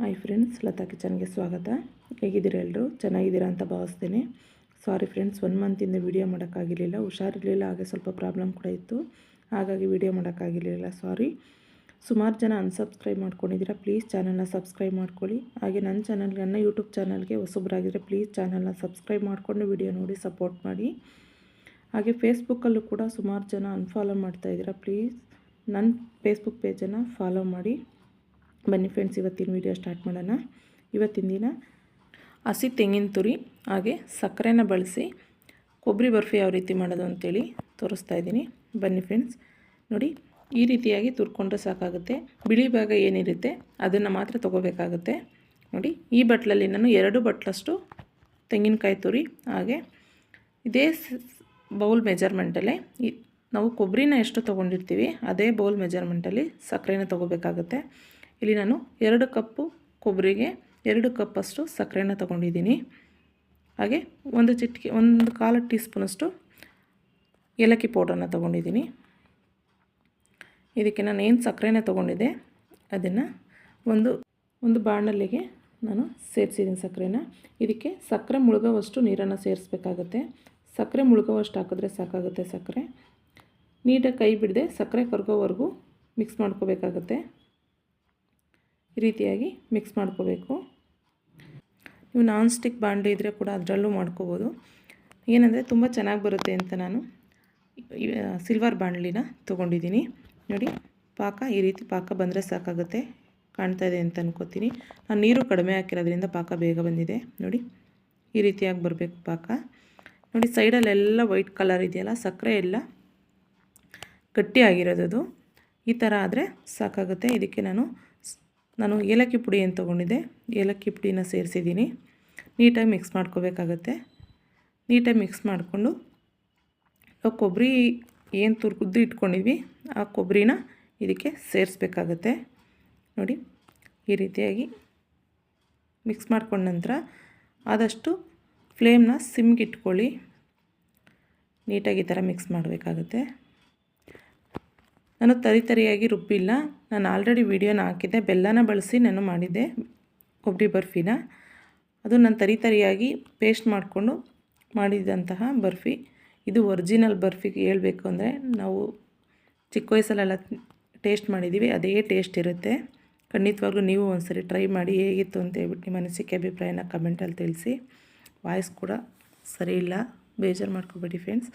Hi friends Lata ಕಿಚನ್ಗೆ ಸ್ವಾಗತ. ಹೇಗಿದ್ದೀರ ಎಲ್ಲರೂ ಚೆನ್ನಾಗಿದ್ದೀರಾ ಅಂತ ಭಾವಿಸ್ತೀನಿ. ಸಾರಿ ಫ್ರೆಂಡ್ಸ್ ಒನ್ ಮಂತಿಂದ ವೀಡಿಯೋ ಮಾಡೋಕ್ಕಾಗಿರಲಿಲ್ಲ. ಹುಷಾರಿರಲಿಲ್ಲ, ಹಾಗೆ ಸ್ವಲ್ಪ ಪ್ರಾಬ್ಲಮ್ ಕೂಡ ಇತ್ತು. ಹಾಗಾಗಿ ವೀಡಿಯೋ ಮಾಡೋಕ್ಕಾಗಿರಲಿಲ್ಲ. ಸಾರಿ ಸುಮಾರು ಜನ ಅನ್ಸಬ್ಸ್ಕ್ರೈಬ್ ಮಾಡ್ಕೊಂಡಿದ್ದೀರಾ ಪ್ಲೀಸ್ ಚಾನಲ್ನ ಸಬ್ಸ್ಕ್ರೈಬ್ ಮಾಡ್ಕೊಳ್ಳಿ. ಹಾಗೆ ನನ್ನ ಚಾನಲ್ ನನ್ನ ಯೂಟ್ಯೂಬ್ ಚಾನಲ್ಗೆ ಹೊಸಬ್ರಾಗಿದ್ದರೆ ಪ್ಲೀಸ್ ಚಾನಲ್ನ ಸಬ್ಸ್ಕ್ರೈಬ್ ಮಾಡಿಕೊಂಡು ವೀಡಿಯೋ ನೋಡಿ ಸಪೋರ್ಟ್ ಮಾಡಿ. ಹಾಗೆ ಫೇಸ್ಬುಕ್ಕಲ್ಲೂ ಕೂಡ ಸುಮಾರು ಜನ ಅನ್ಫಾಲೋ ಮಾಡ್ತಾಯಿದ್ದೀರಾ ಪ್ಲೀಸ್ ನನ್ನ ಫೇಸ್ಬುಕ್ ಪೇಜನ್ನು ಫಾಲೋ ಮಾಡಿ. ಬನ್ನಿ ಫ್ರೆಂಡ್ಸ್ ಇವತ್ತಿನ ವಿಡಿಯೋ ಸ್ಟಾರ್ಟ್ ಮಾಡೋಣ. ಇವತ್ತಿನ ದಿನ ಹಸಿ ತೆಂಗಿನ ತುರಿ, ಹಾಗೆ ಸಕ್ಕರೆನ ಬಳಸಿ ಕೊಬ್ಬರಿ ಬರ್ಫಿ ಯಾವ ರೀತಿ ಮಾಡೋದು ಅಂತೇಳಿ ತೋರಿಸ್ತಾ ಇದ್ದೀನಿ. ಬನ್ನಿ ಫ್ರೆಂಡ್ಸ್ ನೋಡಿ, ಈ ರೀತಿಯಾಗಿ ತುರ್ಕೊಂಡ್ರೆ ಸಾಕಾಗುತ್ತೆ. ಬಿಳಿ ಭಾಗ ಏನಿರುತ್ತೆ, ಅದನ್ನು ಮಾತ್ರ ತೊಗೋಬೇಕಾಗುತ್ತೆ. ನೋಡಿ, ಈ ಬಟ್ಲಲ್ಲಿ ನಾನು ಎರಡು ಬಟ್ಲಷ್ಟು ತೆಂಗಿನಕಾಯಿ ತುರಿ, ಹಾಗೆ ಇದೇ ಬೌಲ್ ಮೆಜರ್ಮೆಂಟಲ್ಲೇ ಈ ನಾವು ಕೊಬ್ಬರಿನ ಎಷ್ಟು ತೊಗೊಂಡಿರ್ತೀವಿ, ಅದೇ ಬೌಲ್ ಮೆಜರ್ಮೆಂಟಲ್ಲಿ ಸಕ್ಕರೆನ ತೊಗೋಬೇಕಾಗುತ್ತೆ. ಇಲ್ಲಿ ನಾನು ಎರಡು ಕಪ್ಪು ಕೊಬ್ಬರಿಗೆ ಎರಡು ಕಪ್ಪಷ್ಟು ಸಕ್ಕರೆನ ತಗೊಂಡಿದ್ದೀನಿ. ಹಾಗೆ ಒಂದು ಚಿಟಿಕೆ, ಒಂದು ಕಾಲು ಟೀ ಸ್ಪೂನಷ್ಟು ಏಲಕ್ಕಿ ಪೌಡ್ರನ್ನ ತೊಗೊಂಡಿದ್ದೀನಿ. ಇದಕ್ಕೆ ನಾನು ಏನು ಸಕ್ಕರೆನ ತೊಗೊಂಡಿದ್ದೆ, ಅದನ್ನು ಒಂದು ಒಂದು ಬಾಣಲಿಗೆ ನಾನು ಸೇರಿಸಿದ್ದೀನಿ ಸಕ್ಕರೆನ. ಇದಕ್ಕೆ ಸಕ್ಕರೆ ಮುಳುಗೋವಷ್ಟು ನೀರನ್ನು ಸೇರಿಸ್ಬೇಕಾಗತ್ತೆ. ಸಕ್ಕರೆ ಮುಳುಗೋವಷ್ಟು ಹಾಕಿದ್ರೆ ಸಾಕಾಗುತ್ತೆ ಸಕ್ಕರೆ. ನೀಟಾಗಿ ಕೈ ಬಿಡದೆ ಸಕ್ಕರೆ ಕರ್ಗೋವರೆಗೂ ಮಿಕ್ಸ್ ಮಾಡ್ಕೋಬೇಕಾಗತ್ತೆ. ಈ ರೀತಿಯಾಗಿ ಮಿಕ್ಸ್ ಮಾಡ್ಕೋಬೇಕು. ನೀವು ನಾನ್ ಸ್ಟಿಕ್ ಬಾಂಡ್ಲಿ ಇದ್ದರೆ ಕೂಡ ಅದರಲ್ಲೂ ಮಾಡ್ಕೋಬೋದು. ಏನಂದರೆ ತುಂಬ ಚೆನ್ನಾಗಿ ಬರುತ್ತೆ ಅಂತ ನಾನು ಸಿಲ್ವರ್ ಬಾಂಡ್ಲಿನ ತೊಗೊಂಡಿದ್ದೀನಿ. ನೋಡಿ, ಪಾಕ ಈ ರೀತಿ ಪಾಕ ಬಂದರೆ ಸಾಕಾಗುತ್ತೆ, ಕಾಣ್ತಾ ಇದೆ ಅಂತ ಅನ್ಕೋತೀನಿ. ನಾನು ನೀರು ಕಡಿಮೆ ಹಾಕಿರೋದ್ರಿಂದ ಪಾಕ ಬೇಗ ಬಂದಿದೆ. ನೋಡಿ, ಈ ರೀತಿಯಾಗಿ ಬರಬೇಕು ಪಾಕ. ನೋಡಿ, ಸೈಡಲ್ಲೆಲ್ಲ ವೈಟ್ ಕಲರ್ ಇದೆಯಲ್ಲ, ಸಕ್ಕರೆ ಎಲ್ಲ ಗಟ್ಟಿಯಾಗಿರೋದು ಈ ಥರ ಆದರೆ ಸಾಕಾಗುತ್ತೆ. ಇದಕ್ಕೆ ನಾನು ನಾನು ಏಲಕ್ಕಿ ಪುಡಿ ಏನು ತೊಗೊಂಡಿದ್ದೆ, ಏಲಕ್ಕಿ ಪುಡಿನ ಸೇರಿಸಿದ್ದೀನಿ. ನೀಟಾಗಿ ಮಿಕ್ಸ್ ಮಾಡ್ಕೋಬೇಕಾಗತ್ತೆ. ನೀಟಾಗಿ ಮಿಕ್ಸ್ ಮಾಡಿಕೊಂಡು ಕೊಬ್ಬರಿ ಏನು ತುರ್ಕುದ್ದು ಇಟ್ಕೊಂಡಿದ್ವಿ, ಆ ಕೊಬ್ಬರಿನ ಇದಕ್ಕೆ ಸೇರಿಸ್ಬೇಕಾಗತ್ತೆ. ನೋಡಿ, ಈ ರೀತಿಯಾಗಿ ಮಿಕ್ಸ್ ಮಾಡ್ಕೊಂಡ ನಂತರ ಆದಷ್ಟು ಫ್ಲೇಮ್ನ ಸಿಮ್ಗಿಟ್ಕೊಳ್ಳಿ ನೀಟಾಗಿ ಈ ಥರ ಮಿಕ್ಸ್ ಮಾಡಬೇಕಾಗುತ್ತೆ. ನಾನು ತರಿ ತರಿಯಾಗಿ ರುಬ್ಬಿಲ್ಲ. ನಾನು ಆಲ್ರೆಡಿ ವೀಡಿಯೋನ ಹಾಕಿದ್ದೆ. ಬೆಲ್ಲನ ಬಳಸಿ ನಾನು ಮಾಡಿದ್ದೆ. ಕೊಬ್ಬರಿ ಬರ್ಫಿನ. ಅದು ನಾನು ತರಿ ತರಿಯಾಗಿ ಪೇಸ್ಟ್ ಮಾಡಿಕೊಂಡು ಮಾಡಿದಂತಹ ಬರ್ಫಿ. ಇದು ಒರಿಜಿನಲ್ ಬರ್ಫಿಗೆ ಹೇಳಬೇಕು ಅಂದರೆ ನಾವು ಚಿಕ್ಕ ವಯಸ್ಸಲ್ಲೆಲ್ಲ ಟೇಸ್ಟ್ ಮಾಡಿದ್ದೀವಿ. ಅದೇ ಟೇಸ್ಟ್ ಇರುತ್ತೆ. ಖಂಡಿತವಾಗ್ಲೂ ನೀವು ಒಂದ್ಸರಿ ಟ್ರೈ ಮಾಡಿ ಹೇಗಿತ್ತು ಅಂತ ಹೇಳ್ಬಿಟ್ಟು ನಿಮ್ಮ ಅನಿಸಿಕೆ, ಅಭಿಪ್ರಾಯನ ಕಮೆಂಟಲ್ಲಿ ತಿಳಿಸಿ. ವಾಯ್ಸ್ ಕೂಡ ಸರಿ ಇಲ್ಲ. ಬೇಜಾರು ಮಾಡ್ಕೊಬೇಡಿ ಫ್ರೆಂಡ್ಸ್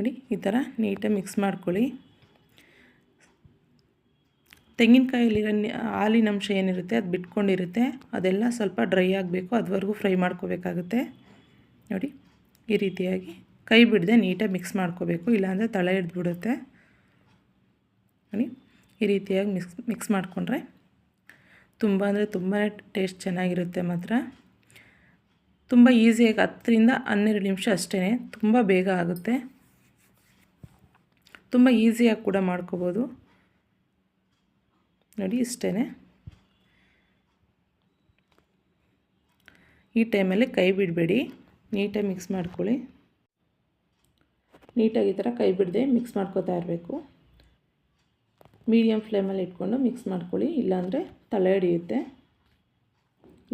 ನೋಡಿ, ಈ ಥರ ನೀಟಾಗಿ ಮಿಕ್ಸ್ ಮಾಡ್ಕೊಳ್ಳಿ. ತೆಂಗಿನಕಾಯಲ್ಲಿರೋ ಹಾಲಿನ ಅಂಶ ಏನಿರುತ್ತೆ, ಅದು ಬಿಟ್ಕೊಂಡಿರುತ್ತೆ. ಅದೆಲ್ಲ ಸ್ವಲ್ಪ ಡ್ರೈ ಆಗಬೇಕು, ಅದುವರೆಗೂ ಫ್ರೈ ಮಾಡ್ಕೋಬೇಕಾಗುತ್ತೆ. ನೋಡಿ, ಈ ರೀತಿಯಾಗಿ ಕೈ ಬಿಡದೆ ನೀಟಾಗಿ ಮಿಕ್ಸ್ ಮಾಡ್ಕೋಬೇಕು, ಇಲ್ಲಾಂದರೆ ತಳೆ ಹಿಡಿದ್ಬಿಡುತ್ತೆ ನೋಡಿ, ಈ ರೀತಿಯಾಗಿ ಮಿಕ್ಸ್ ಮಿಕ್ಸ್ ಮಾಡಿಕೊಂಡ್ರೆ ತುಂಬ ಅಂದರೆ ತುಂಬಾ ಟೇಸ್ಟ್ ಚೆನ್ನಾಗಿರುತ್ತೆ ಮಾತ್ರ. ತುಂಬ ಈಸಿಯಾಗಿ ಹತ್ತರಿಂದ ಹನ್ನೆರಡು ನಿಮಿಷ ಅಷ್ಟೇ ತುಂಬ ಬೇಗ ಆಗುತ್ತೆ. ತುಂಬ ಈಸಿಯಾಗಿ ಕೂಡ ಮಾಡ್ಕೋಬೋದು. ನೋಡಿ ಇಷ್ಟೇ ಈ ಟೈಮಲ್ಲಿ ಕೈ ಬಿಡಬೇಡಿ. ನೀಟಾಗಿ ಮಿಕ್ಸ್ ಮಾಡ್ಕೊಳ್ಳಿ. ನೀಟಾಗಿ ಈ ಥರ ಕೈ ಬಿಡದೆ ಮಿಕ್ಸ್ ಮಾಡ್ಕೋತಾ ಇರಬೇಕು. ಮೀಡಿಯಮ್ ಫ್ಲೇಮಲ್ಲಿ ಇಟ್ಕೊಂಡು ಮಿಕ್ಸ್ ಮಾಡ್ಕೊಳ್ಳಿ. ಇಲ್ಲಾಂದರೆ ತಲೆ ಹಿಡಿಯುತ್ತೆ.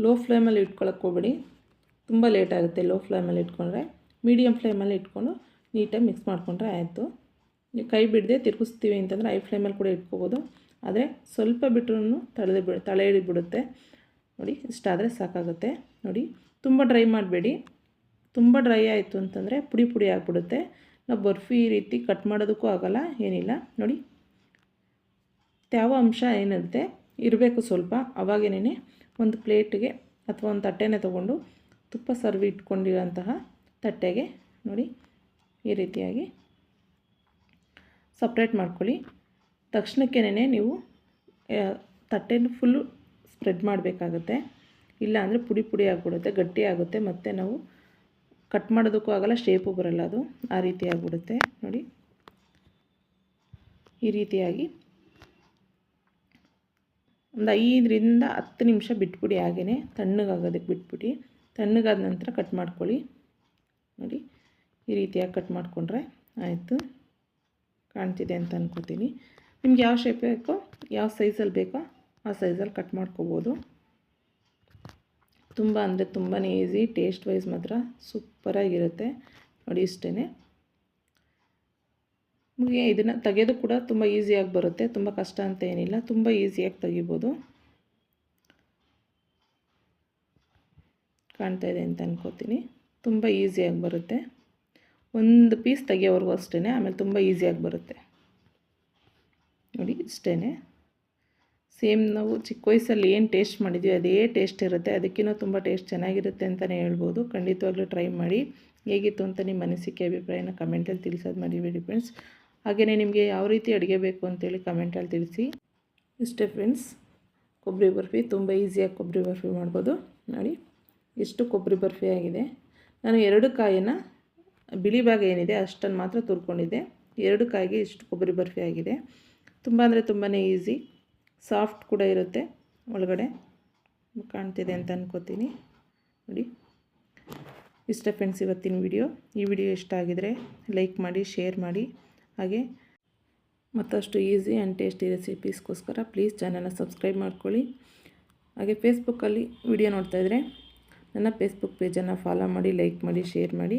ಲೋ ಫ್ಲೇಮಲ್ಲಿ ಇಟ್ಕೊಳಕ್ಕೆ ಹೋಗ್ಬೇಡಿ. ತುಂಬ ಲೇಟ್ ಆಗುತ್ತೆ ಲೋ ಫ್ಲೇಮಲ್ಲಿ ಇಟ್ಕೊಂಡ್ರೆ. ಮೀಡಿಯಮ್ ಫ್ಲೇಮಲ್ಲಿ ಇಟ್ಕೊಂಡು ನೀಟಾಗಿ ಮಿಕ್ಸ್ ಮಾಡಿಕೊಂಡ್ರೆ ಆಯಿತು. ಕೈ ಬಿಡದೆ ತಿರುಗಿಸ್ತೀವಿ ಅಂತಂದರೆ ಐ ಫ್ಲೇಮಲ್ಲಿ ಕೂಡ ಇಟ್ಕೋಬೋದು. ಆದರೆ ಸ್ವಲ್ಪ ಬಿಟ್ಟರು ತಳೆದು ಬಿಡು, ತಳೆ ಹಿಡಿದ್ಬಿಡುತ್ತೆ. ನೋಡಿ, ಇಷ್ಟಾದರೆ ಸಾಕಾಗುತ್ತೆ. ನೋಡಿ, ತುಂಬ ಡ್ರೈ ಮಾಡಬೇಡಿ. ತುಂಬ ಡ್ರೈ ಆಯಿತು ಅಂತಂದರೆ ಪುಡಿ ಪುಡಿ ಆಗಿಬಿಡುತ್ತೆ. ನಾವು ಬರ್ಫಿ ಈ ರೀತಿ ಕಟ್ ಮಾಡೋದಕ್ಕೂ ಆಗೋಲ್ಲ, ಏನಿಲ್ಲ. ನೋಡಿ ತ್ಯಾವ ಅಂಶ ಏನಿರುತ್ತೆ, ಇರಬೇಕು ಸ್ವಲ್ಪ. ಅವಾಗೇನೇ ಒಂದು ಪ್ಲೇಟ್ಗೆ ಅಥವಾ ಒಂದು ತಟ್ಟೆನೇ ತೊಗೊಂಡು ತುಪ್ಪ ಸರ್ವಿ ಇಟ್ಕೊಂಡಿರೋಂತಹ ತಟ್ಟೆಗೆ ನೋಡಿ, ಈ ರೀತಿಯಾಗಿ ಸಪ್ರೇಟ್ ಮಾಡ್ಕೊಳ್ಳಿ. ತಕ್ಷಣಕ್ಕೇನೆ ನೀವು ತಟ್ಟೆನ ಫುಲ್ಲು ಸ್ಪ್ರೆಡ್ ಮಾಡಬೇಕಾಗುತ್ತೆ. ಇಲ್ಲಾಂದರೆ ಪುಡಿ ಪುಡಿ ಆಗಿಬಿಡುತ್ತೆ, ಗಟ್ಟಿ ಆಗುತ್ತೆ. ಮತ್ತು ನಾವು ಕಟ್ ಮಾಡೋದಕ್ಕೂ ಆಗಲ್ಲ ಶೇಪು ಬರೋಲ್ಲ ಅದು. ಆ ರೀತಿ ಆಗಿಬಿಡುತ್ತೆ. ನೋಡಿ. ಈ ರೀತಿಯಾಗಿ. ಒಂದು ಐದರಿಂದ ಹತ್ತು ನಿಮಿಷ ಬಿಟ್ಬಿಡಿ ಹಾಗೆಯೇ ತಣ್ಣಗಾಗೋದಕ್ಕೆ ಬಿಟ್ಬಿಡಿ. ತಣ್ಣಗಾದ ನಂತರ ಕಟ್ ಮಾಡ್ಕೊಳ್ಳಿ. ನೋಡಿ. ಈ ರೀತಿಯಾಗಿ ಕಟ್ ಮಾಡಿಕೊಂಡ್ರೆ ಆಯಿತು. ಕಾಣ್ತಿದೆ ಅಂತ ಅಂದ್ಕೋತೀನಿ ನಿಮ್ಗೆ ಯಾವ ಶೇಪ್ ಬೇಕೋ, ಯಾವ ಸೈಜಲ್ಲಿ ಬೇಕೋ ಆ ಸೈಜಲ್ಲಿ ಕಟ್ ಮಾಡ್ಕೋಬೋದು. ತುಂಬ ಅಂದರೆ ತುಂಬಾ ಈಸಿ ಟೇಸ್ಟ್ ವೈಸ್ ಮಾತ್ರ ಸೂಪರಾಗಿರುತ್ತೆ ನೋಡಿ ಇಷ್ಟೇ ನಿಮಗೆ ಇದನ್ನು ತೆಗೆಯೋದು ಕೂಡ ತುಂಬ ಈಸಿಯಾಗಿ ಬರುತ್ತೆ, ತುಂಬ ಕಷ್ಟ ಅಂತ ಏನಿಲ್ಲ, ತುಂಬ ಈಸಿಯಾಗಿ ತೆಗಿಬೋದು. ಕಾಣ್ತಾ ಇದೆ ಅಂತ ಅಂದ್ಕೋತೀನಿ ತುಂಬ ಈಸಿಯಾಗಿ ಬರುತ್ತೆ. ಒಂದು ಪೀಸ್ ತೆಗಿಯೋವರೆಗೂ ಅಷ್ಟೇ ಆಮೇಲೆ ತುಂಬ ಈಸಿಯಾಗಿ ಬರುತ್ತೆ. ನೋಡಿ ಇಷ್ಟೇ ಸೇಮ್ ನಾವು ಚಿಕ್ಕ ವಯಸ್ಸಲ್ಲಿ ಏನು ಟೇಸ್ಟ್ ಮಾಡಿದ್ವಿ, ಅದೇ ಟೇಸ್ಟ್ ಇರುತ್ತೆ. ಅದಕ್ಕಿಂತ ತುಂಬ ಟೇಸ್ಟ್ ಚೆನ್ನಾಗಿರುತ್ತೆ ಅಂತಲೇ ಹೇಳ್ಬೋದು. ಖಂಡಿತವಾಗ್ಲೂ ಟ್ರೈ ಮಾಡಿ. ಹೇಗಿತ್ತು ಅಂತ ನಿಮ್ಮ ಅನಿಸಿಕೆ, ಅಭಿಪ್ರಾಯನ ಕಮೆಂಟಲ್ಲಿ ತಿಳಿಸೋದು ಮರಿಬೇಡಿ ಫ್ರೆಂಡ್ಸ್. ಹಾಗೆಯೇ ನಿಮಗೆ ಯಾವ ರೀತಿ ಅಡುಗೆ ಬೇಕು ಅಂತೇಳಿ ಕಮೆಂಟಲ್ಲಿ ತಿಳಿಸಿ. ಇಷ್ಟೇ ಫ್ರೆಂಡ್ಸ್, ಕೊಬ್ಬರಿ ಬರ್ಫಿ ತುಂಬ ಈಸಿಯಾಗಿ ಕೊಬ್ಬರಿ ಬರ್ಫಿ ಮಾಡ್ಬೋದು. ನೋಡಿ, ಎಷ್ಟು ಕೊಬ್ಬರಿ ಬರ್ಫಿ ಆಗಿದೆ. ನಾನು ಎರಡು ಕಾಯಿನ ಬಿಳಿ ಭಾಗ ಏನಿದೆ ಅಷ್ಟನ್ನು ಮಾತ್ರ ತುರ್ಕೊಂಡಿದ್ದೆ. ಎರಡು ಕಾಯಿಗೆ ಇಷ್ಟು ಕೊಬ್ಬರಿ ಬರ್ಫಿ ಆಗಿದೆ. ತುಂಬ ಅಂದರೆ ತುಂಬಾ ಈಸಿ. ಸಾಫ್ಟ್ ಕೂಡ ಇರುತ್ತೆ ಒಳಗಡೆ. ಕಾಣ್ತಿದೆ ಅಂತ ಅನ್ಕೋತೀನಿ. ನೋಡಿ. ಇಷ್ಟ ಫ್ರೆಂಡ್ಸ್ ಇವತ್ತಿನ ವಿಡಿಯೋ ಈ ವಿಡಿಯೋ ಇಷ್ಟ ಆಗಿದರೆ ಲೈಕ್ ಮಾಡಿ ಶೇರ್ ಮಾಡಿ. ಹಾಗೆ ಮತ್ತಷ್ಟು ಈಸಿ ಆ್ಯಂಡ್ ಟೇಸ್ಟಿ ರೆಸಿಪೀಸ್ಗೋಸ್ಕರ ಪ್ಲೀಸ್ ಚಾನಲ್ನ ಸಬ್ಸ್ಕ್ರೈಬ್ ಮಾಡ್ಕೊಳ್ಳಿ. ಹಾಗೆ ಫೇಸ್ಬುಕ್ಕಲ್ಲಿ ವಿಡಿಯೋ ನೋಡ್ತಾಯಿದ್ರೆ ನನ್ನ ಫೇಸ್ಬುಕ್ ಪೇಜನ್ನು ಫಾಲೋ ಮಾಡಿ ಲೈಕ್ ಮಾಡಿ ಶೇರ್ ಮಾಡಿ.